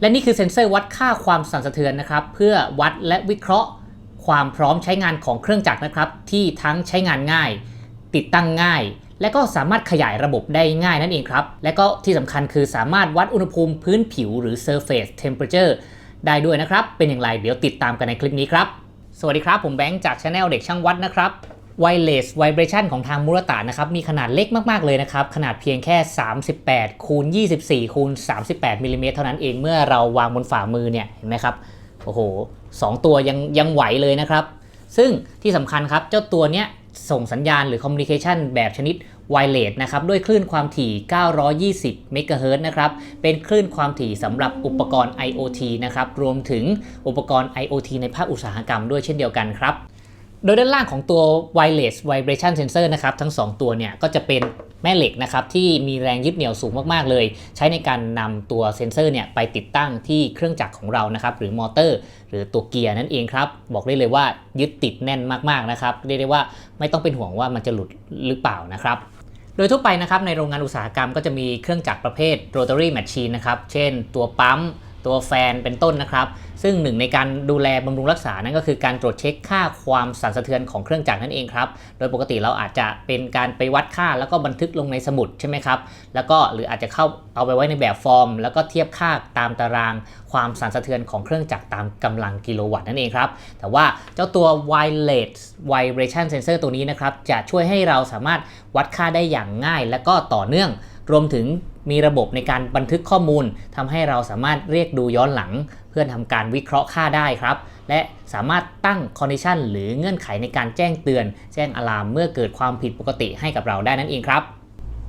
และนี่คือเซ็นเซอร์วัดค่าความสั่นสะเทือนนะครับ เพื่อวัดและวิเคราะห์ความพร้อมใช้งานของเครื่องจักรนะครับ ที่ทั้งใช้งานง่าย ติดตั้งง่าย และก็สามารถขยายระบบได้ง่ายนั่นเองครับ และก็ที่สำคัญคือสามารถวัดอุณหภูมิพื้นผิวหรือ surface temperature ได้ด้วยนะครับ เป็นอย่างไรเดี๋ยวติดตามกันในคลิปนี้ครับ สวัสดีครับ ผมแบงค์จากช anel เด็กช่างวัดนะครับ Wireless Vibration ของทางมูรตะนะครับมีขนาดเล็กมาก ๆ เลยนะครับ ขนาดเพียงแค่ 38คูณ24คูณ38มิลลิเมตรเท่านั้นเองเมื่อเราวางบนฝ่ามือเนี่ยเห็นไหมครับโอ้โหสองตัวยังยังไหวเลยนะครับ ซึ่งที่สำคัญครับเจ้าตัวเนี้ยส่งสัญญาณหรือ Communication แบบชนิด Wireless นะครับด้วยคลื่นความถี่ 920 เมกะเฮิรตซ์นะครับ เป็นคลื่นความถี่สำหรับอุปกรณ์ IoT นะครับ รวมถึงอุปกรณ์ IoT ในภาคอุตสาหกรรมด้วยเช่นเดียวกันครับ โดยด้านล่างของตัว wireless vibration sensor นะครับ ทั้ง 2 ตัวเนี่ย ก็จะเป็นแม่เหล็กนะครับ ที่มีแรงยึดเหนี่ยวสูงมาก ๆ เลย ใช้ในการนำตัวเซนเซอร์เนี่ย ไปติดตั้งที่เครื่องจักรของเรานะครับ หรือมอเตอร์ หรือตัวเกียร์นั่นเองครับ บอกได้เลยว่ายึดติดแน่นมาก ๆ นะครับ เรียกได้ว่าไม่ต้องเป็นห่วงว่ามันจะหลุดหรือเปล่านะครับโดยทั่วไปนะครับในโรงงานอุตสาหกรรมก็จะมีเครื่องจักรประเภท rotary machine นะครับ เช่นตัวปั๊ม ตัวแฟนเป็นต้นนะครับ ซึ่งหนึ่งในการดูแลบำรุงรักษานั่นก็คือการตรวจเช็คค่าความสั่นสะเทือนของเครื่องจักรนั่นเองครับ โดยปกติเราอาจจะเป็นการไปวัดค่าแล้วก็บันทึกลงในสมุดใช่ไหมครับ แล้วก็หรืออาจจะเข้าเอาไปไว้ในแบบฟอร์ม แล้วก็เทียบค่าตามตาราง ความสั่นสะเทือนของเครื่องจักรตามกำลังกิโลวัตต์นั่นเองครับ แต่ว่าเจ้าตัว wireless vibration sensor ตัวนี้นะครับจะช่วยให้เราสามารถวัดค่าได้อย่างง่าย และก็ต่อเนื่องรวมถึง มีระบบในการบันทึกข้อมูลทำให้เราสามารถเรียกดูย้อนหลัง เพื่อทำการวิเคราะห์ค่าได้ครับ และสามารถตั้ง condition หรือเงื่อนไขในการแจ้งเตือน แจ้งอะลามเมื่อเกิดความผิดปกติให้กับเราได้นั่นเองครับ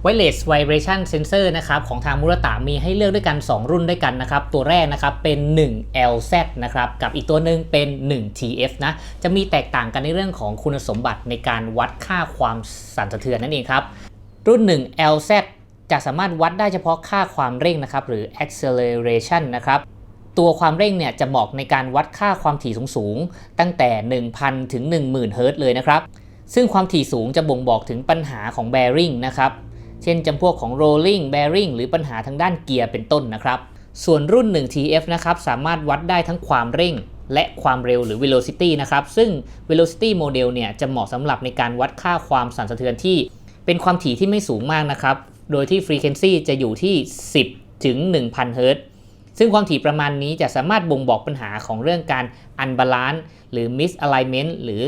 Wireless Vibration Sensor นะครับของทางมูรตะมีให้เลือกด้วยกัน 2 รุ่นด้วยกันนะครับ ตัวแรกนะครับเป็น 1 LZ นะครับกับอีกตัวหนึ่งเป็น 1 TF นะ จะมีแตกต่างกันในเรื่องของคุณสมบัติในการวัดค่าความสั่นสะเทือนนั่นเองครับ รุ่น 1 LZ จะสามารถวัดได้เฉพาะค่าความเร่งนะครับหรือ acceleration นะครับตัวความเร่งเนี่ยจะเหมาะในการวัดค่าความถี่สูงๆตั้งแต่ 1,000 ถึง 10,000 เฮิรตซ์เลยนะครับ ซึ่งความถี่สูงจะบ่งบอกถึงปัญหาของ bearing นะครับเช่นจำพวกของ rolling bearing หรือปัญหาทางด้านเกียร์เป็นต้นนะครับ ส่วนรุ่น 1 TF นะครับสามารถวัดได้ทั้งความเร่งและความเร็วหรือ velocity นะครับ ซึ่ง velocity model เนี่ยจะเหมาะสำหรับในการวัดค่าความสั่นสะเทือนที่ เป็นความถี่ที่ไม่สูงมากนะครับ โดยที่ frequency จะอยู่ที่ 10 ถึง 1,000 เฮิรตซ์ซึ่งความถี่ประมาณนี้จะสามารถบ่งบอกปัญหาของเรื่องการ unbalance หรือ misalignment หรือ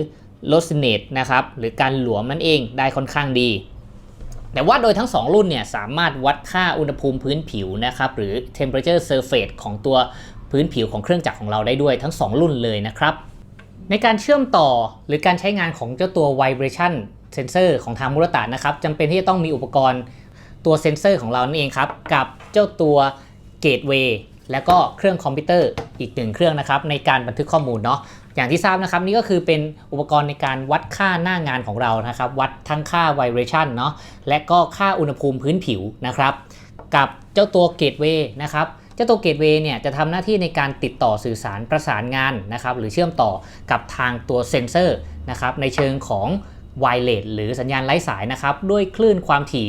looseness นะครับหรือการหลวมนั่นเองได้ค่อนข้างดี แต่ว่าโดยทั้ง 2 รุ่นเนี่ยสามารถวัดค่าอุณหภูมิพื้นผิวนะครับหรือ temperature surface ของตัวพื้นผิวของเครื่องจักรของเราได้ด้วยทั้ง 2 รุ่นเลยนะครับในการเชื่อมต่อหรือการใช้งานของเจ้าตัว vibration sensor ของทางมูรตะนะครับจำเป็นที่จะต้องมีอุปกรณ์ ตัวเซนเซอร์ของเรานั่นเองครับ กับเจ้าตัว gateway แล้วก็เครื่องคอมพิวเตอร์อีกหนึ่งเครื่องนะครับ ในการบันทึกข้อมูลเนาะอย่างที่ทราบนะครับนี่ก็คือเป็นอุปกรณ์ในการวัดค่าหน้างานของเรานะครับ วัดทั้งค่า vibration เนาะและก็ค่าอุณหภูมิพื้นผิวนะครับ กับเจ้าตัว gateway นะครับเจ้าตัว gateway เนี่ยจะทำหน้าที่ในการติดต่อสื่อสารประสานงานนะครับ หรือเชื่อมต่อกับทางตัวเซนเซอร์นะครับในเชิงของ ไวเลสหรือสัญญาณไร้สายนะครับ ด้วยคลื่นความถี่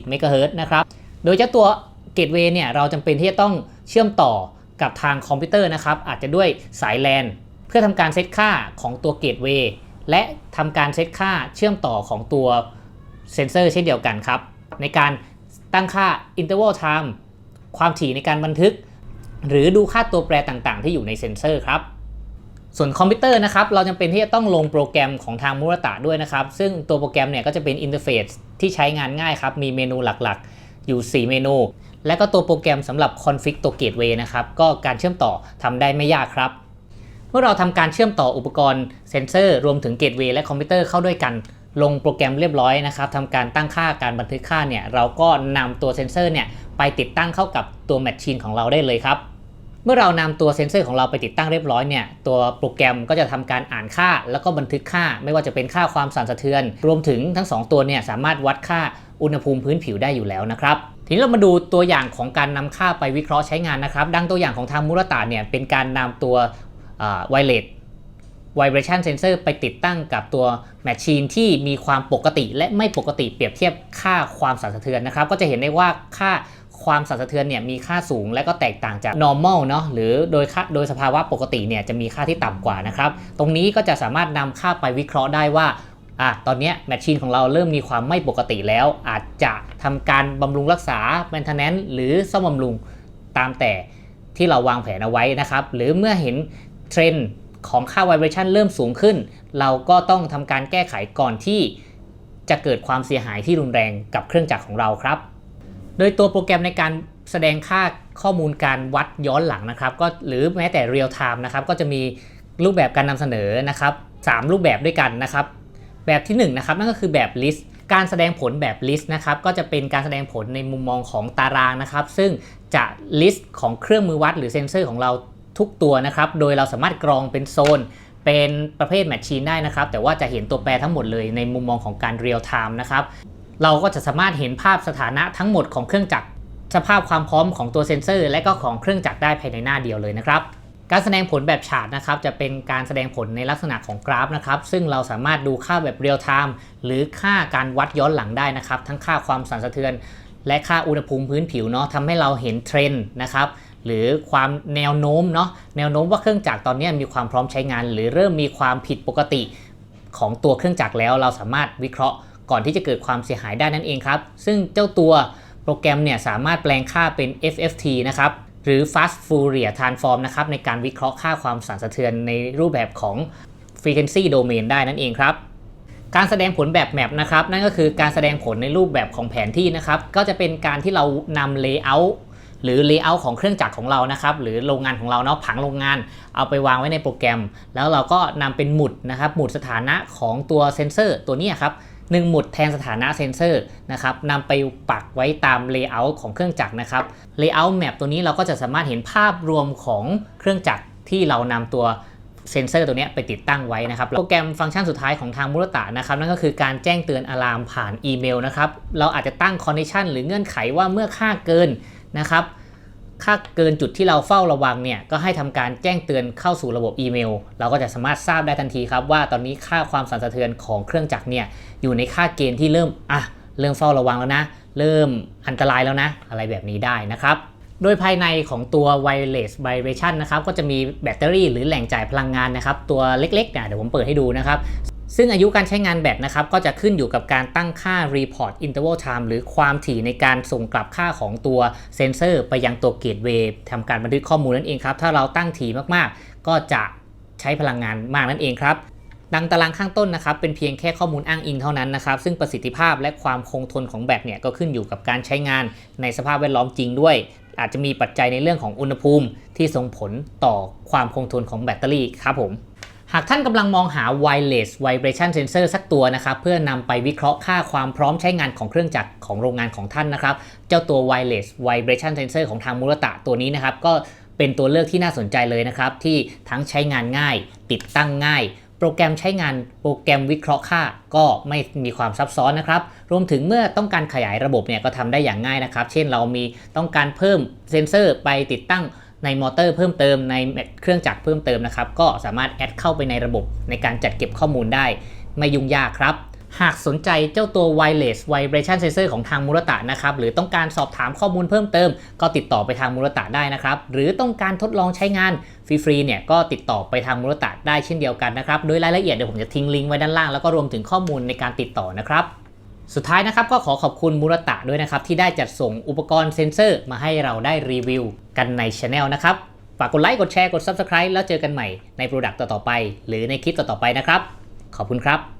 920 เมกะเฮิรตซ์นะครับ โดยเจ้าตัวเกตเวย์เนี่ยเราจำเป็นที่จะต้องเชื่อมต่อกับทางคอมพิวเตอร์นะครับ อาจจะด้วยสายแลนเพื่อทำการเซตค่าของตัวเกตเวย์และทำการเซตค่าเชื่อมต่อของตัวเซนเซอร์เช่นเดียวกันครับ ในการตั้งค่า interval time ความถี่ในการบันทึก หรือดูค่าตัวแปรต่างๆ ที่อยู่ในเซนเซอร์ครับ ส่วนคอมพิวเตอร์นะครับเราจำเป็นที่จะต้องลงโปรแกรมของทางมูรตะด้วยนะครับ ซึ่งตัวโปรแกรมเนี่ยก็จะเป็นอินเทอร์เฟซที่ใช้งานง่ายครับ มีเมนูหลักๆ อยู่ 4 เมนู และก็ตัวโปรแกรมสำหรับคอนฟิกตัวเกตเวย์นะครับ ก็การเชื่อมต่อทำได้ไม่ยากครับ เมื่อเราทำการเชื่อมต่ออุปกรณ์เซนเซอร์รวมถึงเกตเวย์และคอมพิวเตอร์เข้าด้วยกันลงโปรแกรมเรียบร้อยนะครับทำการตั้งค่าการบันทึกค่าเนี่ยเราก็นำตัวเซนเซอร์เนี่ยไปติดตั้งเข้ากับตัวแมชชีนของเราได้เลยครับ เมื่อเรานำตัวเซนเซอร์ของเราไปติดตั้งเรียบร้อยเนี่ยตัวโปรแกรมก็จะทำการอ่านค่า แล้วก็บันทึกค่า ไม่ว่าจะเป็นค่าความสั่นสะเทือน รวมถึงทั้ง 2 ตัวเนี่ยสามารถวัดค่าอุณหภูมิพื้นผิวได้อยู่แล้วนะครับทีนี้เรามาดูตัวอย่างของการนำค่าไปวิเคราะห์ใช้งานนะครับ ดังตัวอย่างของทางมูรตาเนี่ยเป็นการนำตัวไวเลส vibration sensor ไปติดตั้งกับตัวแมชชีนที่มีความปกติและไม่ปกติเปรียบเทียบค่าความสั่นสะเทือนนะครับ ก็จะเห็นได้ว่าค่าความสั่นสะเทือนเนี่ยมีค่าสูงและก็แตกต่างจาก normal เนาะหรือโดยค่าโดยสภาวะปกติเนี่ยจะมีค่าที่ต่ำกว่านะครับ ตรงนี้ก็จะสามารถนำค่าไปวิเคราะห์ได้ว่าอะตอนนี้แมชชีนของเราเริ่มมีความไม่ปกติแล้ว อาจจะทำการบำรุงรักษา maintenance หรือซ่อมบำรุงตามแต่ที่เราวางแผนเอาไว้นะครับ หรือเมื่อเห็นเทรนด์ ของค่า vibration เริ่มสูงขึ้น เราก็ต้องทำการแก้ไขก่อนที่จะเกิดความเสียหายที่รุนแรงกับเครื่องจักรของเราครับ โดยตัวโปรแกรมในการแสดงค่าข้อมูลการวัดย้อนหลังนะครับ ก็หรือแม้แต่ real time นะครับ ก็จะมีรูปแบบการนำเสนอนะครับ3รูปแบบด้วยกันนะครับ แบบที่1นนะครับนั่นก็คือแบบ list การแสดงผลแบบ list นะครับก็จะเป็นการแสดงผลในมุมมองของตารางนะครับ ซึ่งจะ list ของเครื่องมือวัดหรือเซนเซอร์ของเรา ทุกตัวนะครับ โดยเราสามารถกรองเป็นโซน เป็นประเภทแมชชีนได้นะครับ แต่ว่าจะเห็นตัวแปรทั้งหมดเลยในมุมมองของการเรียลไทม์นะครับ เราก็จะสามารถเห็นภาพสถานะทั้งหมดของเครื่องจักร สภาพความพร้อมของตัวเซ็นเซอร์ และก็ของเครื่องจักรได้ภายในหน้าเดียวเลยนะครับการแสดงผลแบบฉาดนะครับจะเป็นการแสดงผลในลักษณะของกราฟนะครับซึ่งเราสามารถดูค่าแบบเรียลไทม์หรือค่าการวัดย้อนหลังได้นะครับ ทั้งค่าความสั่นสะเทือน และค่าอุณหภูมิพื้นผิวเนาะทำให้เราเห็นเทรนด์นะครับ หรือความแนวโน้มเนาะแนวโน้มว่าเครื่องจักรตอนนี้มีความพร้อมใช้งาน หรือเริ่มมีความผิดปกติของตัวเครื่องจักรแล้ว เราสามารถวิเคราะห์ก่อนที่จะเกิดความเสียหายได้นั่นเองครับ ซึ่งเจ้าตัวโปรแกรมเนี่ยสามารถแปลงค่าเป็น FFT นะครับหรือ Fast Fourier Transform นะครับในการวิเคราะห์ค่าความสั่นสะเทือนในรูปแบบของ Frequency Domain ได้นั่นเองครับการแสดงผลแบบแมปนะครับนั่นก็คือการแสดงผลในรูปแบบของแผนที่นะครับก็จะเป็นการที่เรานำ Layout หรือ Layout ของเครื่องจักรของเรานะครับหรือโรงงานของเราเนาะผังโรงงานเอาไปวางไว้ในโปรแกรม แล้วเราก็นำเป็นหมุดนะครับหมุดสถานะของตัวเซนเซอร์ตัวนี้ครับหนึ่งหมุดแทนสถานะเซนเซอร์นะครับนำไปปักไว้ตาม Layout ของเครื่องจักรนะครับ Layout Map ตัวนี้เราก็จะสามารถเห็นภาพรวมของเครื่องจักรที่เรานำตัวเซนเซอร์ตัวนี้ไปติดตั้งไว้นะครับ โปรแกรมฟังก์ชันสุดท้ายของทางมุรตะนะครับนั่นก็คือการแจ้งเตือนอะลามผ่านอีเมลนะครับ เราอาจจะตั้งคอนดิชันหรือเงื่อนไขว่าเมื่อค่าเกิน นะครับค่าเกินจุดที่เราเฝ้าระวังเนี่ยก็ให้ทำการแจ้งเตือนเข้าสู่ระบบอีเมล เราก็จะสามารถทราบได้ทันทีครับว่าตอนนี้ค่าความสั่นสะเทือนของเครื่องจักรเนี่ยอยู่ในค่าเกณฑ์ที่เริ่มอะเริ่มเฝ้าระวังแล้วนะ เริ่มอันตรายแล้วนะ อะไรแบบนี้ได้นะครับโดยภายในของตัว wireless vibration นะครับ ก็จะมีแบตเตอรี่หรือแหล่งจ่ายพลังงานนะครับ ตัวเล็กๆเนี่ยเดี๋ยวผมเปิดให้ดูนะครับ ซึ่งอายุการใช้งานแบตนะครับ ก็จะขึ้นอยู่กับการตั้งค่า report interval time หรือความถี่ในการส่งกลับค่าของตัวเซนเซอร์ไปยังตัว gateway ทำการบันทึกข้อมูลนั่นเองครับ ถ้าเราตั้งถี่มากๆ ก็จะใช้พลังงานมากนั่นเองครับ ดังตารางข้างต้นนะครับ เป็นเพียงแค่ข้อมูลอ้างอิงเท่านั้นนะครับ ซึ่งประสิทธิภาพและความคงทนของแบตเนี่ยก็ขึ้นอยู่กับการใช้งานในสภาพแวดล้อมจริงด้วย อาจจะมีปัจจัยในเรื่องของอุณหภูมิที่ส่งผลต่อความคงทนของแบตเตอรี่ครับผม หากท่านกำลังมองหา wireless vibration sensor สักตัวนะครับเพื่อนำไปวิเคราะห์ค่าความพร้อมใช้งานของเครื่องจักรของโรงงานของท่านนะครับ เจ้าตัว wireless vibration sensor ของทางมูรตะตัวนี้นะครับ ก็เป็นตัวเลือกที่น่าสนใจเลยนะครับ ที่ทั้งใช้งานง่าย ติดตั้งง่าย โปรแกรมใช้งานโปรแกรมวิเคราะห์ค่าก็ไม่มีความซับซ้อนนะครับ รวมถึงเมื่อต้องการขยายระบบเนี่ยก็ทำได้อย่างง่ายนะครับ เช่นเรามีต้องการเพิ่มเซนเซอร์ไปติดตั้ง ในมอเตอร์เพิ่มเติมในเครื่องจักรเพิ่มเติมนะครับ ก็สามารถแอดเข้าไปในระบบในการจัดเก็บข้อมูลได้ ไม่ยุ่งยากครับ หากสนใจเจ้าตัว wireless vibration sensor ของทางมูรตะนะครับ หรือต้องการสอบถามข้อมูลเพิ่มเติม ก็ติดต่อไปทางมูรตะได้นะครับ หรือต้องการทดลองใช้งานฟรีๆเนี่ยก็ติดต่อไปทางมูรตะได้เช่นเดียวกันนะครับ โดยรายละเอียดเดี๋ยวผมจะทิ้งลิงก์ไว้ด้านล่างแล้วก็รวมถึงข้อมูลในการติดต่อนะครับ สุดท้ายนะครับก็ขอขอบคุณมูรตะด้วยนะครับ ที่ได้จัดส่งอุปกรณ์เซ็นเซอร์มาให้เราได้รีวิวกันในช anel นะครับ ฝากกดไลค์ กดแชร์ กด Subscribe แล้วเจอกันใหม่ในโปรดักต์ต่อๆไป หรือในคลิปต่อๆไปนะครับ ขอบคุณครับ